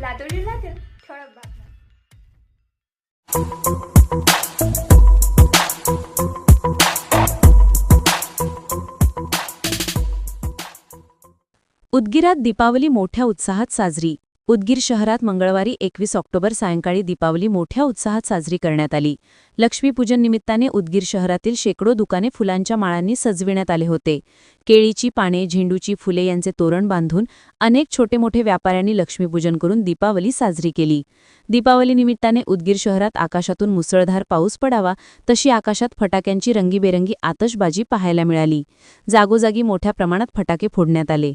लातूर जिल्ह्यातील ठळक बातम्या उदगीरात दीपावली मोठ्या उत्साहात साजरी. उदगीर शहरात मंगळवारी एकवीस ऑक्टोबर सायंकाळी दीपावली मोठ्या उत्साहात साजरी करण्यात आली. लक्ष्मीपूजन निमित्ताने उदगीर शहरातील शेकडो दुकाने फुलांच्या माळांनी सजविण्यात आले होते. केळीची पाने झेंडूची फुले यांचे तोरण बांधून अनेक छोटे मोठे व्यापाऱ्यांनी लक्ष्मीपूजन करून दीपावली साजरी केली. दीपावली निमित्ताने उदगीर शहरात आकाशातून मुसळधार पाऊस पडावा तशी आकाशात फटाक्यांची रंगीबेरंगी आतषबाजी पाहायला मिळाली. जागोजागी मोठ्या प्रमाणात फटाके फोडण्यात आले.